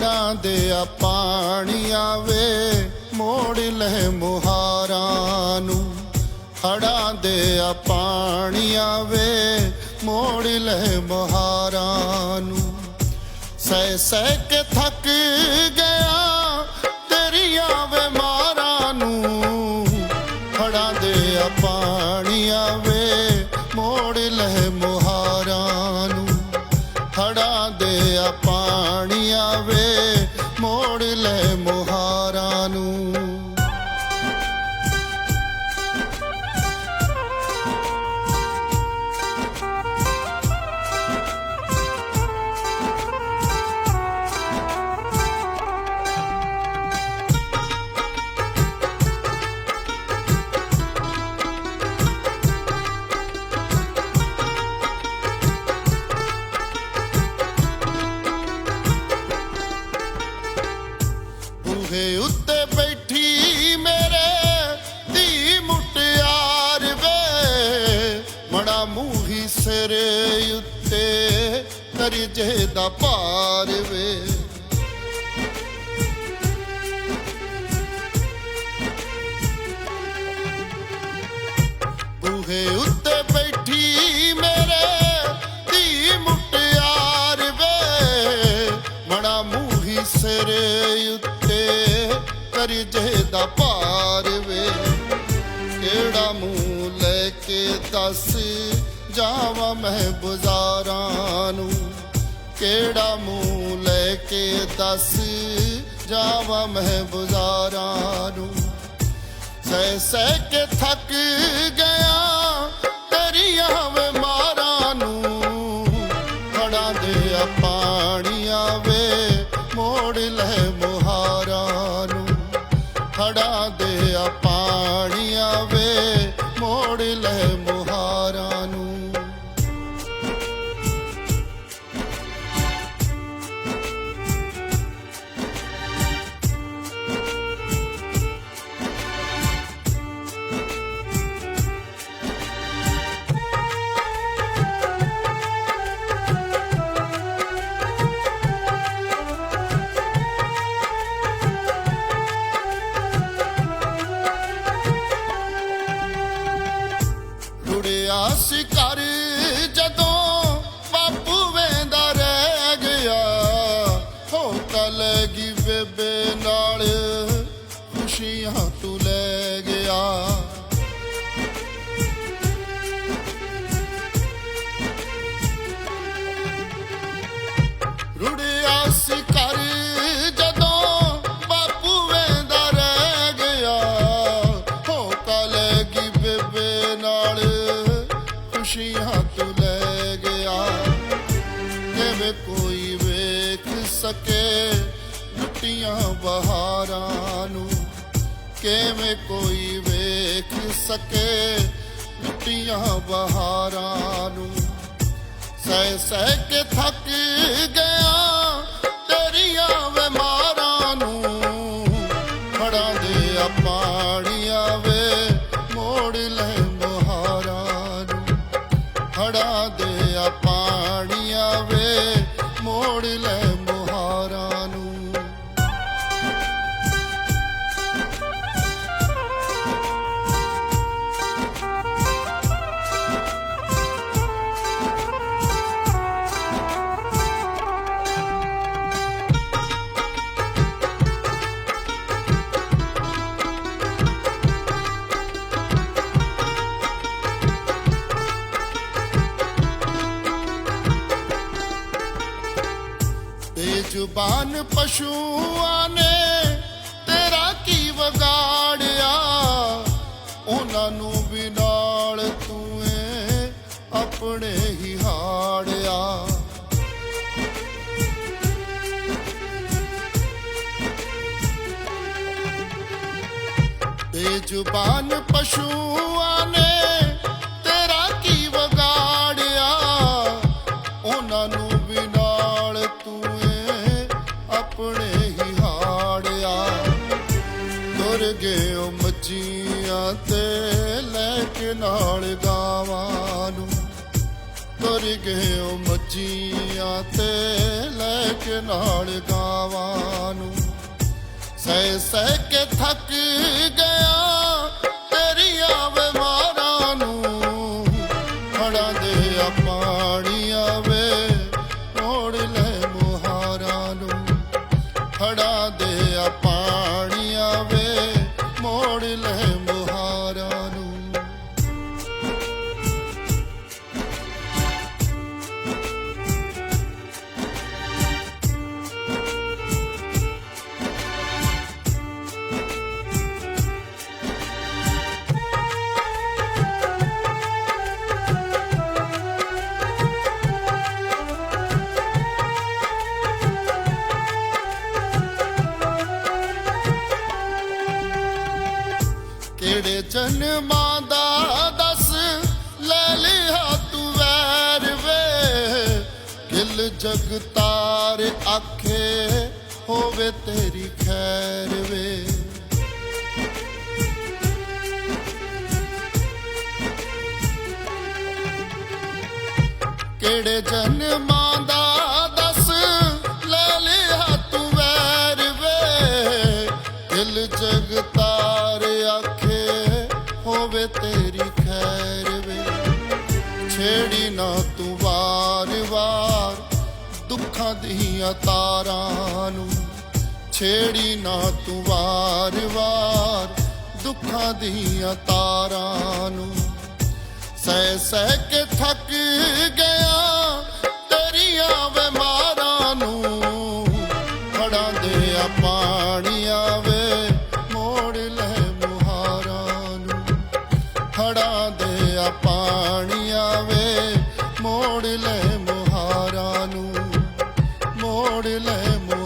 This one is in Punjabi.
ਹੜਾਂ ਦੇ ਆ ਪਾਣੀਆਂ ਵੇ ਮੋੜ ਲੈ ਮੁਹਾਰਾਂ ਨੂੰ। ਹੜਾਂ ਦੇ ਆ ਪਾਣੀਆਂ ਵੇ ਮੋੜ ਲੈ ਮੁਹਾਰਾਂ ਨੂੰ। ਸਹਿ ਸਹਿ ਕੇ ਥੱਕ ਗਿਆ ਤੇਰੀਆਂ ਵੇ ਮਾਰਾਂ ਨੂੰ। ਹੜਾਂ ਦੇ ਆ ਪਾਣੀਆਂ ਵੇ ਮੋੜ ਲੈ ਮੁਹਾਰਾਂ ਕਰਜੇ ਦਾ ਭਾਰ ਵੇ। ਬੂਹੇ ਉੱਤੇ ਬੈਠੀ ਮੇਰੇ ਧੀ ਮੁਟਿਆਰ ਵੇ। ਮੜਾ ਮੂੰਹੀ ਸਿਰ ਉੱਤੇ ਕਰਜੇ ਦਾ ਭਾਰ ਵੇ। ਕਿਹੜਾ ਮੂੰਹ ਲੈ ਕੇ ਦੱਸ ਜਾਵਾਂ ਮੈਂ ਬਜ਼ਾਰਾਂ ਨੂੰ? ਕਿਹੜਾ ਮੂੰਹ ਲੈ ਕੇ ਦੱਸ? ਜਾਵਾਂ ਮੈਂ ਬਜ਼ਾਰਾਂ ਨੂੰ। ਸਹਿ ਸਹਿ ਕੇ ਥੱਕ ਗਿਆ ਤੇਰੀਆਂ ਵੇ ਮਾਰਾਂ ਨੂੰ। ਹੜਾਂ ਦੇ ਆ ਪਾਣੀਆਂ ਵੇ, ਮੋੜ ਲੈ ਮੁਹਾਰਾਂ ਨੂੰ। ਹੜਾਂ ਦੇ ਬੇਬੇ ਨਾਲ ਖੁਸ਼ੀਆਂ ਤੂੰ ਲੈ ਗਿਆ। ਰੁੜਿਆ ਸੀ ਘਰ ਜਦੋਂ ਬਾਪੂ ਵੇਂਦਾ ਰਹਿ ਗਿਆ। ਹੋ ਕਲਗੀ ਬੇਬੇ ਨਾਲ ਖੁਸ਼ੀਆਂ ਤੂੰ ਲੈ ਗਿਆ। ਜਿਵੇਂ ਕੋਈ ਵੇਖ ਸਕੇ ਲੁੱਟੀਆਂ ਬਹਾਰਾਂ ਨੂੰ ਕਿਵੇਂ ਕੋਈ ਵੇਖ ਸਕੇ? ਲੁੱਟੀਆਂ ਬਹਾਰਾਂ ਨੂੰ ਸਹਿ ਸਹਿ ਕੇ ਥੱਕ ਗਿਆ ਤੇਰੀਆਂ ਵੇ ਨੂੰ। ਫੜਾਂ ਦੇ ਆ ਵੇ ਮੋੜ ਲੈ ਮੁਹਾਰਾਂ ਨੂੰ। ਫੜਾਂ ਦੇ ਜ਼ੁਬਾਨ ਪਸ਼ੂਆਂ ਨੇ ਤੇਰਾ ਕੀ ਵਿਗਾੜਿਆ? ਉਹਨਾਂ ਨੂੰ ਵੀ ਨਾਲ ਤੂੰ ਏ ਆਪਣੇ ਹੀ ਹਾੜਿਆ। ਬੇਜ਼ੁਬਾਨ ਪਸ਼ੂਆਂ ਨੇ ਤੁਰ ਗਏ ਉਹ ਮੱਝੀਆਂ ਤੇ ਲੈ ਕੇ ਨਾਲ ਗਾਵਾਂ ਨੂੰ। ਤੁਰ ਤੁਰ ਗਏ ਉਹ ਮੱਜੀਆਂ ਤੇ ਲੈ ਕੇ ਨਾਲ ਗਾਵਾਂ ਨੂੰ। ਸਹਿ ਸਹਿ ਕੇ ਥੱਕ ਜਨਮਾਂ ਦਾ ਦੱਸ, ਲੈ ਲਿਆ ਤੂੰ ਵੈਰ ਵੇ। ਕਿਲ ਜਗਤਾਰ ਆਖੇ, ਹੋਵੇ ਤੇਰੀ ਖੈਰ ਵੇ। ਕਿਹੜੇ ਜਨਮਾਂ ਦੁੱਖਾਂ ਦੀਆਂ ਤਾਰਾਂ ਨੂੰ ਛੇੜੀ ਨਾ ਤੂੰ ਵਾਰ-ਵਾਰ ਦੁੱਖਾਂ ਦੀਆਂ ਤਾਰਾਂ ਨੂੰ ਸਹਿ ਸਹਿ ਕੇ ਥੱਕ ਗਿਆ, ਤੇਰੀਆਂ ਬਿਮਾਰਾਂ ਨੂੰ ਖੜਾਂ ਦੇ ਆ ਪਾਣੀ ਆਵੇ ਮੋੜ ਲੈ ਮੁਹਾਰਾਂ ਨੂੰ ਖੜਾਂ ਦੇ ਆ ਪਾਣੀ ਆਵੇ ਮੋੜ ਲੈ ਮੁਹਾਰਾਂ ਨੂੰ ನೋಡಿಲೆ ಮು